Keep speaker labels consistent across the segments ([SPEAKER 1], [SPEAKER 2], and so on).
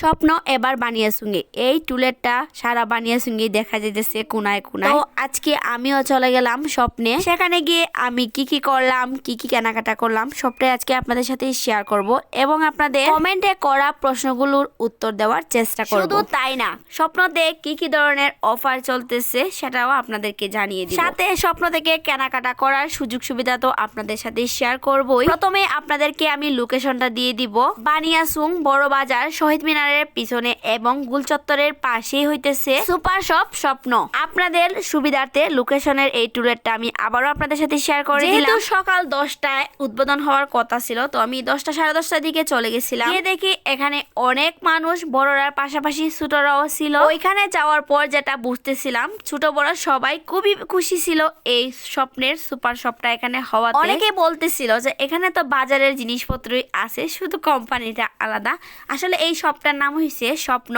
[SPEAKER 1] স্বপ্ন এবার বানিয়ে বানিয়াসুঙ্গে এই টুলেটটা সারা বানিয়াসুঙ্গে দেখা যেতেছে কোনায় কোনায়। তো আজকে আমিও চলে গেলাম স্বপ্নে। সেখানে গিয়ে আমি কি কি করলাম কি কি কেনাকাটা করলাম সবটাই আজকে আপনাদের সাথে শেয়ার করব এবং আপনাদের কমেন্টে করা প্রশ্নগুলোর উত্তর দেওয়ার চেষ্টা করব। শুধু তাই না স্বপ্নতে কি কি ধরনের অফার চলতেছে সেটাও আপনাদেরকে জানিয়ে দিব। সাথে স্বপ্ন থেকে কেনাকাটা করার সুযোগ সুবিধা তো আপনাদের সাথে শেয়ার করবই। প্রথমে আপনাদেরকে আমি লোকেশনটা দিয়ে দিব। বানিয়াসুং বড় বাজার শহীদ মিনারের পিছনে এবং গুলচত্বরের পাশেই হইতেছে সুপার শপ স্বপ্ন। আপনাদের সুবিধার্থে লোকেশনের এই টুলেটটা আমি আবারও আপনাদের সাথে শেয়ার করে দিলাম। সকাল দশটায় উদ্বোধন হওয়ার কথা ছিল তো আমি দশটা সাড়ে দশটার দিকে চলে গেছিলাম। গিয়ে দেখি এখানে অনেক মানুষ বড়রার পাশাপাশি ছোটরাও ছিল। ওইখানে যাওয়ার পর যেটা বুঝতেছিলাম ছোট বড় সবাই খুবই খুশি ছিল এই স্বপ্নের সুপার শপটা এখানে হওয়া অনেকে বলতেছিল যে এখানে তো বাজারের জিনিসপত্রই আছে শুধু কোম্পানিটা আলাদা। আসলে এই শপটার নাম হয়েছে স্বপ্ন।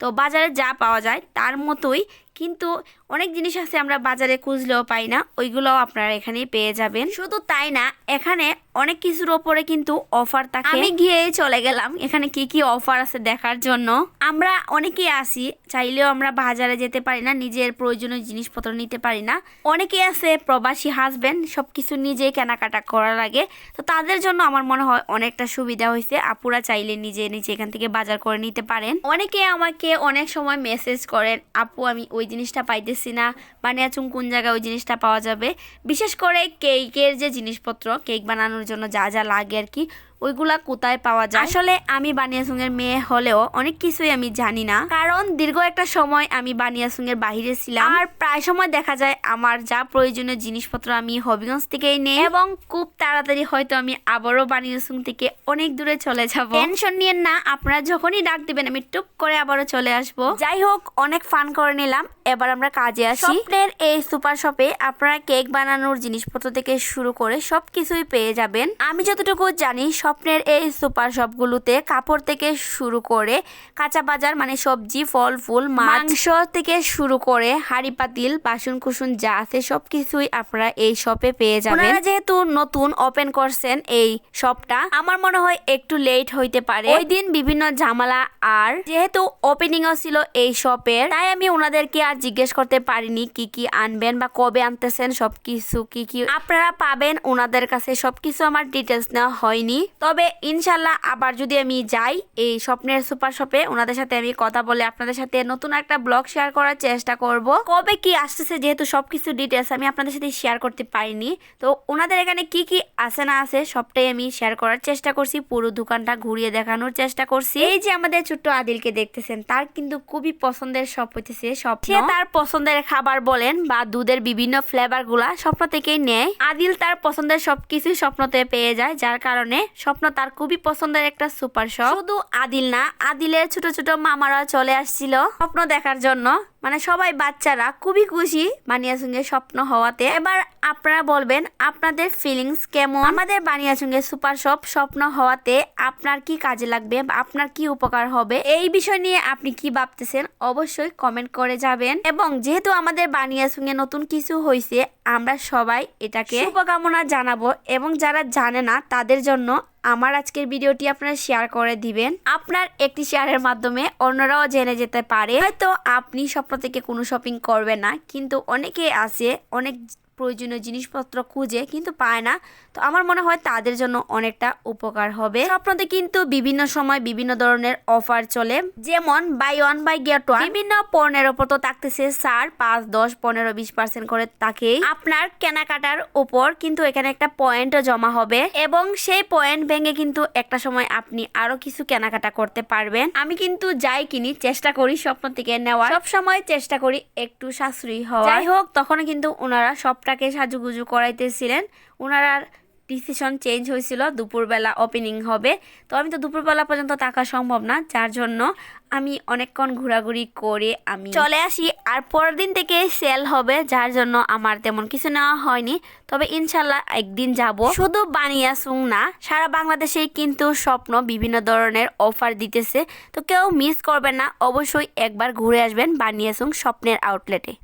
[SPEAKER 1] তো বাজারে যা পাওয়া যায় তার মতোই কিন্তু অনেক জিনিস আছে আমরা বাজারে খুঁজলেও পাই না ওইগুলোও আপনারা এখানেই পেয়ে যাবেন। শুধু তাই না এখানে অনেক কিছুর ওপরে কিন্তু অফার থাকে। আমি গিয়েই চলে গেলাম এখানে কি কি অফার আছে দেখার জন্য। আমরা অনেকেই আসি চাইলেও আমরা বাজারে যেতে পারি না নিজের প্রয়োজনীয় জিনিসপত্র নিতে পারি না। অনেকেই আছে প্রবাসী হাজবেন্ড সব কিছু নিজেই কেনাকাটা করা লাগে। তো তাদের জন্য আমার মনে হয় অনেকটা সুবিধা হয়েছে আপুরা চাইলে নিজে নিজে এখান থেকে বাজার করে নিতে পারেন। অনেকে আমাকে অনেক সময় মেসেজ করেন আপু আমি ওই জিনিসটা পাইতেছি না। বানিয়াচুং কোন জায়গায় ওই জিনিসটা পাওয়া যাবে। বিশেষ করে কেকের যে জিনিসপত্র কেক বানানোর জন্য যা যা লাগে আর কি। ওইগুলা কোথায় পাওয়া যায়? আসলে আমি বানিয়াসুংয়ের মেয়ে হলেও অনেক কিছুই আমি জানি না। কারণ দীর্ঘ একটা সময় আমি বানিয়াসুংয়ের বাহিরে ছিলাম। আর প্রায় সময় দেখা যায় আমার যা প্রয়োজনীয় জিনিসপত্র আমি হবিগঞ্জ থেকেই নেই এবং খুব তাড়াতাড়ি হয়তো আমি আবারও বানিয়াসুং থেকে অনেক দূরে চলে যাব। টেনশন নিয়েন না, আপনারা যখনই ডাক দিবেন আমি টুক করে আবারও চলে আসব। যাই হোক, অনেক ফান করে নিলাম। এবার আমরা কাজে আসি। স্বপ্নের এই সুপার শপে আপনারা কেক বানানোর জিনিসপত্র থেকে শুরু করে সবকিছুই পেয়ে যাবেন। আমি যতটুকু জানি স্বপ্নের এই সুপার শপগুলোতে কাপড় থেকে শুরু করে কাঁচা বাজার মানে সবজি ফল ফুল মাংস থেকে শুরু করে হাড়ি পাতিল বাসন কুসুন যা আছে সবকিছুই আপনারা এই শপে পেয়ে যাবেন। ওনারা যেহেতু নতুন ওপেন করছেন এই শপটা আমার মনে হয় একটু লেট হইতে পারে। ওই দিন বিভিন্ন ঝামেলা আর যেহেতু ওপেনিংও ছিল এই শপের তাই আমি ওনাদেরকে আর জিজ্ঞেস করতে পারিনি কি কি আনবেন বা কবে আনতেছেন সবকিছু কি কি আপনারা পাবেন। ওনাদের কাছে সবকিছু আমার ডিটেলস নেওয়া হয়নি। তবে ইনশাল্লাহ আবার যদি আমি যাই এই স্বপ্নের সুপার শপে ওনাদের সাথে আমি কথা বলে আপনাদের সাথে নতুন একটা ব্লগ শেয়ার করার চেষ্টা করব। কবে কি আসতেছে যেহেতু সবকিছু ডিটেলস আমি আপনাদের সাথে শেয়ার করতে পারিনি। তো ওনাদের এখানে কি কি আছে না আছে সবটাই আমি শেয়ার করার চেষ্টা করছি পুরো দোকানটা ঘুরিয়ে দেখানোর চেষ্টা করছি। এই যে আমাদের ছোট্ট আদিলকে দেখতেছেন তার কিন্তু খুবই পছন্দের সব হইতেছে সব সে তার পছন্দের খাবার বলেন বা দুধের বিভিন্ন ফ্লেভারগুলা স্বপ্ন থেকেই নেয়। আদিল তার পছন্দের সবকিছু স্বপ্নতে পেয়ে যায় যার কারণে স্বপ্ন তার খুবই পছন্দের একটা সুপার শপ শুধু আদিল না, আদিলের ছোট ছোট মামারা চলে আসছিল স্বপ্ন দেখার জন্য। মানে সবাই বাচ্চারা খুবই খুশি বানিয়াসুঙ্গে স্বপ্ন হওয়াতে। এবার আপনারা বলবেন, আপনাদের ফিলিংস কেমন? আমাদের বানিয়াসুঙ্গে সুপার শপ স্বপ্ন হওয়াতে আপনার কি কাজে লাগবে বা আপনার কি উপকার হবে? এই বিষয় নিয়ে আপনি কি ভাবতেছেন? অবশ্যই কমেন্ট করে যাবেন। এবং যেহেতু আমাদের বানিয়াসুঙ্গে নতুন কিছু হয়েছে আমরা সবাই এটাকে শুভকামনা জানাব। এবং যারা জানে না, তাদের জন্য আমার আজকের ভিডিওটি আপনারা শেয়ার করে দিবেন। আপনার একটি শেয়ারের মাধ্যমে অন্যরাও জেনে যেতে পারে। হয়তো আপনি স্বপ্ন থেকে কোনো শপিং করবে না। কিন্তু অনেকে আছে অনেক প্রয়োজনীয় জিনিসপত্র খুঁজে কিন্তু পায় না। তো আমার মনে হয় তাদের জন্য অনেকটা উপকার হবে। স্বপ্নতে কিন্তু বিভিন্ন সময় বিভিন্ন ধরনের অফার চলে। যেমন buy one buy get one বিভিন্ন পণ্যের ওপর তো থাকতেছে সার পাঁচ, দশ, পনেরো, বিশ পার্সেন্ট করে তাকে আপনার কেনাকাটার উপর কিন্তু এখানে একটা পয়েন্টও জমা হবে এবং সেই পয়েন্ট ভেঙে কিন্তু একটা সময় আপনি আরও কিছু কেনাকাটা করতে পারবেন। আমি কিন্তু যাই কিনি, চেষ্টা করি স্বপ্ন থেকে নেওয়ার। সব সময় চেষ্টা করি একটু সাশ্রয়ী হওয়া যাই হোক তখন কিন্তু ওনারা সবটাকে সাজুগুজু করাইতেছিলেন। ওনারা ডিসিশন চেঞ্জ হয়েছিল, দুপুরবেলা ওপেনিং হবে। তো আমি তো দুপুরবেলা পর্যন্ত থাকা সম্ভব না, যার জন্য আমি অনেকক্ষণ ঘোরাঘুরি করে আমি চলে আসি। আর পরের দিন থেকে সেল হবে, যার জন্য আমার তেমন কিছু নেওয়া হয়নি। তবে ইনশাল্লাহ একদিন যাব। শুধু বানিয়াসুং না, সারা বাংলাদেশেই কিন্তু স্বপ্ন বিভিন্ন ধরনের অফার দিতেছে। তো কেউ মিস করবেন না, অবশ্যই একবার ঘুরে আসবেন বানিয়াসুং স্বপ্নের আউটলেটে।